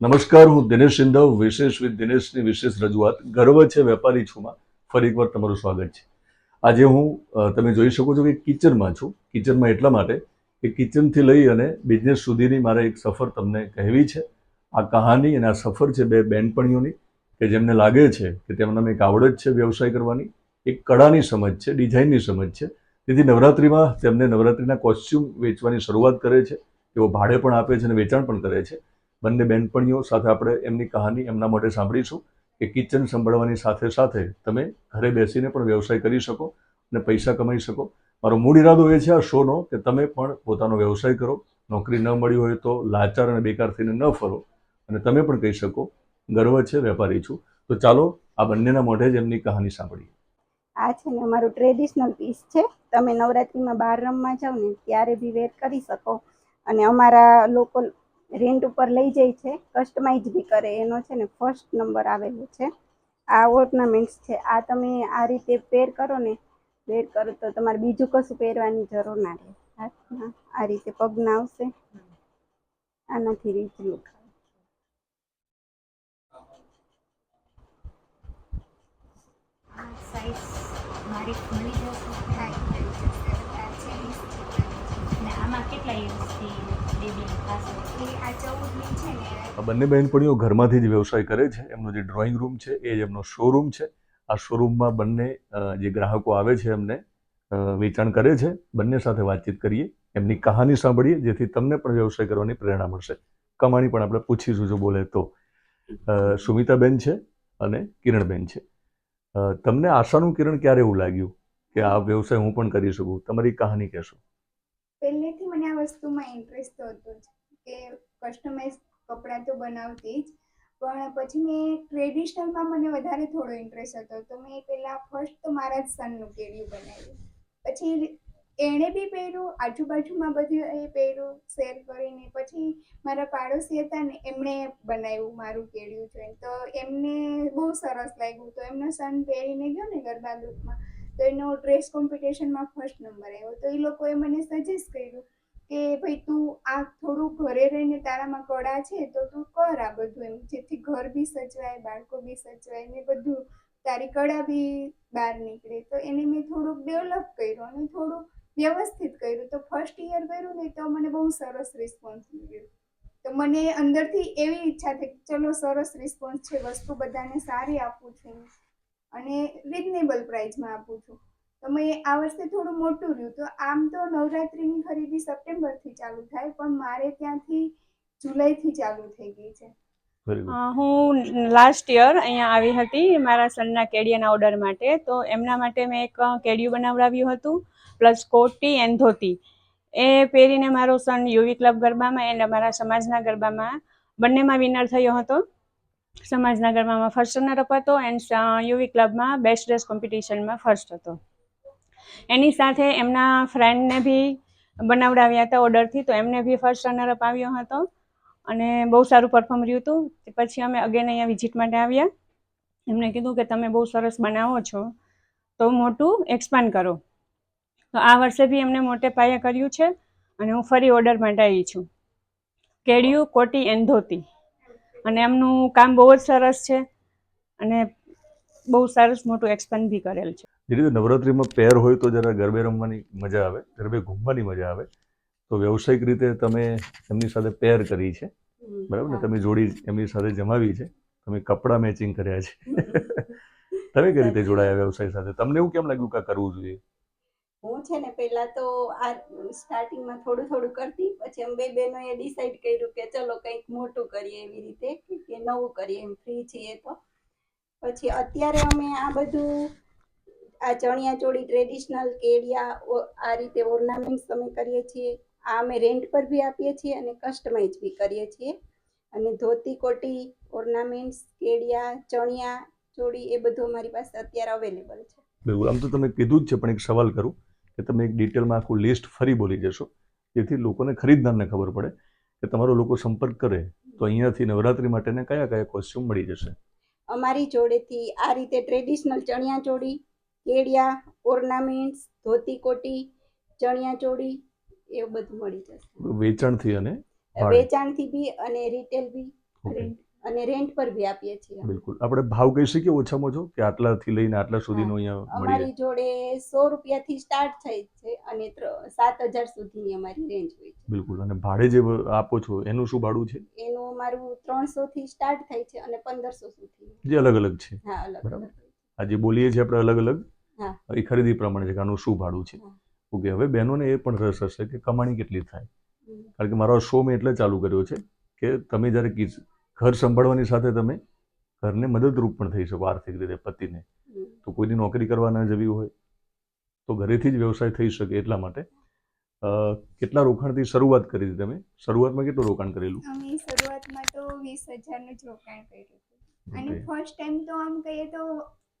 નમસ્કાર, હું દિનેશ સિંધવ, વિશેષ વિથ દિનેશની વિશેષ રજૂઆત. ગર્વ છે વેપારી છુંમાં ફરી એકવાર તમારું સ્વાગત છે. આજે હું તમે જોઈ શકો છો કે કિચનમાં છું. કિચનમાં એટલા માટે કે કિચનથી લઈ અને બિઝનેસ સુધીની મારે એક સફર તમને કહેવી છે. આ કહાની અને આ સફર છે બે બેનપણીઓની કે જેમને લાગે છે કે તેમનામાં એક આવડત છે વ્યવસાય કરવાની, એક કળાની સમજ છે, ડિઝાઇનની સમજ છે. તેથી નવરાત્રિમાં તેમને નવરાત્રિના કોસ્ચ્યુમ વેચવાની શરૂઆત કરે છે. તેઓ ભાડે પણ આપે છે અને વેચાણ પણ કરે છે. બંને બેનપણીઓ સાથે આપણે એમની કહાની એમના માટે સાંભળીશું. કે કિચન સંભાળવાની સાથે સાથે તમે ઘરે બેસીને પણ વ્યવસાય કરી શકો અને પૈસા કમાઈ શકો. મારો મૂળ ઇરાદો એ છે આ શોનો કે તમે પણ પોતાનો વ્યવસાય કરો. નોકરી ન મળી હોય તો લાચાર અને બેકાર થઈને ન ફરો. અને તમે પણ કહી શકો, ગર્વ છે, વેપારી છું. તો ચાલો આ બંનેના મોઢે જ એમની કહાની સાંભળીએ. આ છે ને અમારું ટ્રેડિશનલ પીસ છે. તમે નવરાત્રિમાં બહાર રમવા જાઓ ને ત્યારે બી વેર કરી શકો. અને અમારા લોકો રેન્ટ ઉપર લઈ જાય છે કસ્ટમાઇઝ બી કરે, એનો છે ને ફર્સ્ટ નંબર આવેલો છે. આ ઓર્નામેન્ટ્સ છે, આ તમે આ રીતે પેર કરો ને વેર કરો તો તમારે બીજું કશું પહેરવાની જરૂર ના રહે. હાથમાં આ રીતે પગના આવશે. આનાથી રીચ લુક મારી મળી જશે અને આમાં કેટલા આ ચૌદની છે ને. આ બંને બહેનપણીઓ ઘરમાંથી જ વ્યવસાય કરે છે. એમનો જે ડ્રોઈંગ રૂમ છે એ જ એમનો શોરૂમ છે. આ શોરૂમમાં બંને જે ગ્રાહકો આવે છે એમને વેચાણ કરે છે. બંને સાથે વાતચીત કરીએ. એમની કહાની સાંભળીએ જેથી તમને પણ વ્યવસાય કરવાની પ્રેરણા મળશે. કમાણી પણ આપણે પૂછીશું જો બોલે તો. અ, સુમિતાબેન છે અને કિરણબેન છે. તમને આશાનું કિરણ ક્યારે એવું લાગ્યું કે આ વ્યવસાય હું પણ કરી શકું? તમારી કહાની કહેશો. પહેલેથી મને આ વસ્તુમાં ઇન્ટરેસ્ટ તો હતો જ કે કસ્ટમાઇઝ કપડાં તો બનાવતી જ, પણ પછી મેં ટ્રેડિશનલમાં મને વધારે થોડો ઇન્ટરેસ્ટ હતો. તો મેં પહેલાં ફર્સ્ટ તો મારા જ સનનું કેડિયું બનાવ્યું. પછી એણે બી પહેર્યું, આજુબાજુમાં બધું એ પહેર્યું શેર કરીને. પછી મારા પાડોશી હતા ને, એમણે બનાવ્યું મારું કેડિયું જોઈને. તો એમને બહુ સરસ લાગ્યું. તો એમનો સન પહેરીને ગયો ને ગરબા ગ્રુપમાં તો એનો ડ્રેસ કોમ્પિટિશનમાં ફર્સ્ટ નંબર આવ્યો. તો એ લોકોએ મને સજેસ્ટ કર્યું કે, ભાઈ તું આ થોડું ઘરે રહીને તારામાં કળા છે, તો તું કર આ બધું એમ. જેથી ઘર બી સચવાય બાળકો બી સચવાય ને બધું તારી કળા બી બહાર નીકળે. તો એને મેં થોડુંક ડેવલપ કર્યું અને થોડું વ્યવસ્થિત કર્યું. તો ફર્સ્ટ ઇયર કર્યું ને તો મને બહુ સરસ રિસ્પોન્સ મળ્યો. તો મને અંદરથી એવી ઈચ્છા થઈ ચલો સરસ રિસ્પોન્સ છે, વસ્તુ બધાને સારી આપું છું. અને રિઝનેબલ પ્રાઇસમાં આપું છું. તો મેં આ વર્ષે થોડું મોટું રહ્યું. તો આમ તો નવરાત્રિની ખરીદી સપ્ટેમ્બરથી ચાલુ થાય પણ મારે ત્યાંથી જુલાઈથી ચાલુ થઈ ગઈ છે. હું લાસ્ટ યર અહીંયા આવી હતી મારા સનના કેડિયાના ઓર્ડર માટે. તો એમના માટે મેં એક કેડિયું બનાવડાવ્યું હતું પ્લસ કોટી એન્ડ ધોતી. એ પહેરીને મારો સન યુવી ક્લબ ગરબામાં એન્ડ અમારા સમાજના ગરબામાં બંનેમાં વિનર થયો હતો. સમાજના ગરબામાં ફર્સ્ટ અપ હતો એન્ડ યુવી ક્લબમાં બેસ્ટ ડ્રેસ કોમ્પિટિશનમાં ફર્સ્ટ હતો. એની સાથે એમના ફ્રેન્ડને બી બનાવડાવ્યા હતા ઓર્ડરથી તો એમને બી ફર્સ્ટ રનર અપ આવ્યો હતો. અને બહુ સારું પરફોર્મ રહ્યું હતું. પછી અમે અગેન અહીંયા વિઝિટ માટે આવ્યા. એમણે કીધું કે તમે બહુ સરસ બનાવો છો, તો મોટું એક્સપાન્ડ કરો. તો આ વર્ષે બી એમને મોટે પાયે કર્યું છે અને હું ફરી ઓર્ડર માટે આવી છું. કેડિયું, કોટી એન્ડ ધોતી. અને એમનું કામ બહુ જ સરસ છે અને બહુ સરસ મોટું એક્સપેન્ડ બી કરેલ છે. જે રીતે નવરાત્રિમાં પેર હોય તો જરા ગરબે રમવાની મજા આવે ગરબે ઘૂમવાની મજા આવે તો વ્યવસાયિક રીતે તમે એમની સાથે પેર કરી છે બરાબર ને? તમે જોડી એમની સાથે જમાવી છે તમે કપડાં મેચિંગ કર્યા છે. તમે કઈ રીતે જોડાયા વ્યવસાય સાથે? તમને એવું કેમ લાગ્યું કે કરવું જોઈએ? હું છે ને પહેલા તો આ સ્ટાર્ટિંગમાં થોડું થોડું કરતી, પછી અમે બે બહેનોએ ડિસાઈડ કર્યું કે ચલો કંઈક મોટું કરીએ એવી રીતે, કે નવું કરીએ એમ ફ્રી છીએ તો. પછી અત્યારે અમે આ બધું, આ ચણિયા ચોળી ટ્રેડિશનલ કેડિયા આ રીતે ઓર્નામેન્ટ્સ અમે કરીએ છીએ. આ અમે રેન્ટ પર બી આપીએ છીએ અને કસ્ટમાઇઝ બી કરીએ છીએ. અને ધોતી કોટી ઓર્નામેન્ટ્સ કેડિયા ચણિયા ચોળી એ બધું અમારી પાસે અત્યારે અવેલેબલ છે. બિલકુલ. આમ તો તમે કીધું જ છે, પણ એક સવાલ કરું. કે તમે એક ડિટેલમાં આખું લિસ્ટ ફરી બોલી જશો જેથી લોકોને ખરીદનારને ખબર પડે કે તમારો લોકો સંપર્ક કરે તો અહીંયાથી નવરાત્રિ માટેને કયા કયા કોસ્ચ્યુમ મળી જશે. અમારી જોડેથી આ રીતે ટ્રેડિશનલ ચણિયા ચોળી કેડિયા ઓર્નામેન્ટ્સ ધોતી કોટી ચણિયા ચોળી એવું બધું મળી જશે. વેચાણથી અને વેચાણથી બી અને રિટેલ બી અને રેન્ટ પર બી આપીએ છીએ. બિલકુલ. આપણે ભાવ કહી શકીએ ઓછામાં ઓછો કે આટલાથી લઈને આટલા સુધીનો અહીંયા મળી અમારી જોડે સો રૂપિયાથી સ્ટાર્ટ થાય છે અને સાત હજાર સુધીની અમારી રેન્જ હોય છે. બિલકુલ. અને ભાડે જે આપો છો એનું શું ભાડું છે? એનું અમારું ત્રણસો થી સ્ટાર્ટ થાય છે અને પંદરસો સુધી જે અલગ અલગ છે. હા અલગ બરાબર. આ જે બોલીએ છીએ આપણે અલગ અલગ. હા. એ ખરીદી પ્રમાણે છે કે આનું શું ભાડું છે. ઓકે હવે બહેનોને એ પણ રસ હશે કે કમાણી કેટલી થાય. કારણ કે મારો શો મેં એટલે ચાલુ કર્યો છે કે તમે જ્યારે ઘર સંભાળવાની સાથે તમે ઘરને મદદરૂપ પણ થઈ શકો આર્થિક રીતે પતિને. તો કોઈની નોકરી કરવા ન જવી હોય તો ઘરેથી જ વ્યવસાય થઈ શકે એટલા માટે. કેટલા રોકાણથી શરૂઆત કરી હતી તમે? શરૂઆતમાં કેટલું રોકાણ કરેલું? અમે શરૂઆતમાં તો વીસ હજારનું જ રોકાણ કર્યું અને ફર્સ્ટ ટાઈમ તો આમ કહીએ તો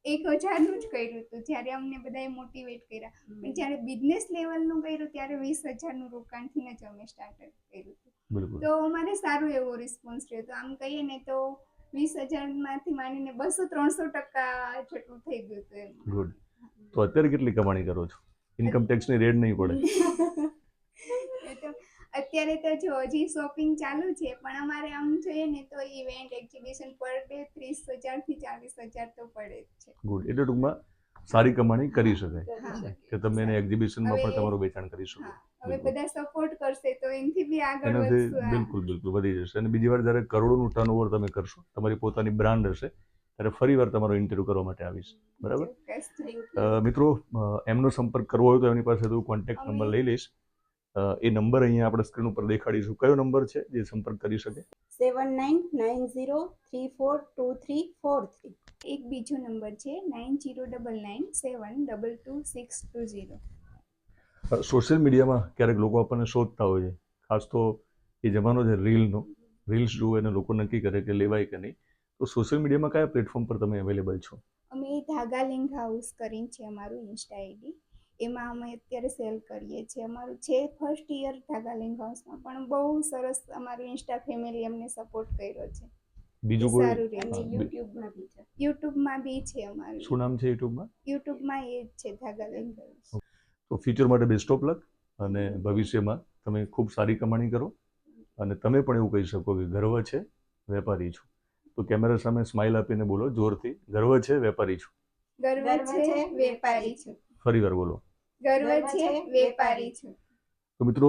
એક હજારનું જ કર્યું હતું જ્યારે અમને બધાએ મોટિવેટ કર્યા. પણ જ્યારે બિઝનેસ લેવલનું કર્યું ત્યારે વીસ હજારનું રોકાણથી જ અમે સ્ટાર્ટ કર્યું હતું. તો અમારે સારું એવો રિસ્પોન્સ રહ્યો. તો આમ કહીએ ને તો વીસ હજારમાંથી માંડીને બસો ત્રણસો ટકા જેટલું થઈ ગયું હતું ગુડ તો અત્યારે કેટલી કમાણી કરો છો? ઇન્કમ ટેક્સની રેડ નહીં પડે. અત્યારે તો જો હજી શોપિંગ ચાલુ છે પણ અમારે આમ જોઈએ ને તો ઇવેન્ટ એક્ઝિબિશન પર ડે ત્રીસ હજારથી ચાલીસ હજાર તો પડે જ છે. ગુડ એટલે ટૂંકમાં સારી કમાણી કરી શકાય. કે તમે એને એક્ઝિબિશનમાં પણ તમારું વેચાણ કરી શકો. હવે બિલકુલ. બધા સપોર્ટ કરશે તો એનાથી બી આગળ વધશું બિલકુલ બિલકુલ. વધી જશે. અને બીજી વાર જ્યારે કરોડોનું ટર્નઓવર તમે કરશો તમારી પોતાની બ્રાન્ડ હશે ત્યારે ફરી વાર તમારો ઇન્ટરવ્યુ કરવા માટે આવીશ. બરાબર? મિત્રો એમનો સંપર્ક કરવો હોય તો એમની પાસે હું કોન્ટેક્ટ નંબર લઈ લઈશ. એ નંબર અહીંયા આપણે સ્ક્રીન ઉપર દેખાડીશું. કયો નંબર છે જે સંપર્ક કરી શકે? Seven nine nine zero three four two three four three. એક બીજો નંબર છે nine zero double nine seven double two six two zero. Social મીડિયામાં ક્યારેક લોકો આપણને શોધતા હોય છે. ખાસ તો એ જમાનો છે રીલનો. રીલ્સ જુએ અને લોકો નક્કી કરે કે લેવાય કે નહીં. તો સોશિયલ મીડિયામાં કયા પ્લેટફોર્મ પર તમે અવેલેબલ છો? અમે ધાગા લિંક હાઉસ કરીને છે અમારું ઇન્સ્ટા આઈડી એમાં અમે અત્યારે સેલ કરીએ છીએ. અમારું છે ફર્સ્ટ યર ધાગા લિંક હાઉસમાં પણ બહુ સરસ અમારું ઇન્સ્ટા ફેમિલી અમને સપોર્ટ કર્યો છે. બીજું કોઈ સારું રહે છે યુટ્યુબમાં બી છે. યુટ્યુબમાં બી છે અમારું. શું નામ છે યુટ્યુબમાં યુટ્યુબમાં એ જ છે ધાગા લિંક હાઉસ તો ફ્યુચર માટે બેસ્ટ ઓફ લક અને ભવિષ્યમાં તમે ખૂબ સારી કમાણી કરો. અને તમે પણ એવું કહી શકો કે ગર્વ છે વેપારી છું. તો કેમેરા સામે સ્માઇલ આપીને બોલો જોરથી. ગર્વ છે વેપારી છું. ગર્વ છે, વેપારી છું. ફરી વાર બોલો. ગર્વ છે, વેપારી છું. તો મિત્રો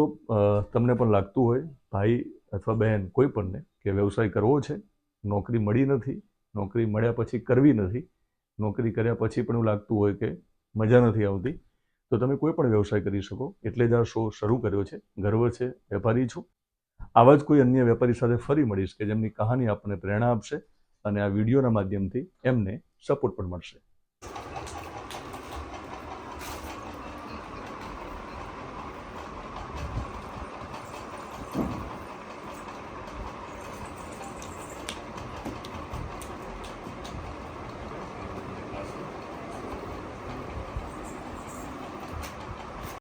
તમને પણ લાગતું હોય ભાઈ અથવા બહેન કોઈ પણને કે વ્યવસાય કરવો છે નોકરી મળી નથી નોકરી મળ્યા પછી કરવી નથી નોકરી કર્યા પછી પણ એવું લાગતું હોય કે મજા નથી આવતી તો તમે કોઈ પણ વ્યવસાય કરી શકો. એટલે જ આ શો શરૂ કર્યો છે. ગર્વ છે વેપારી છું. આવા જ કોઈ અન્ય વેપારી સાથે ફરી મળીશ કે જેમની કહાની આપણને પ્રેરણા આપશે અને આ વિડીયોના માધ્યમથી એમને સપોર્ટ પણ મળશે.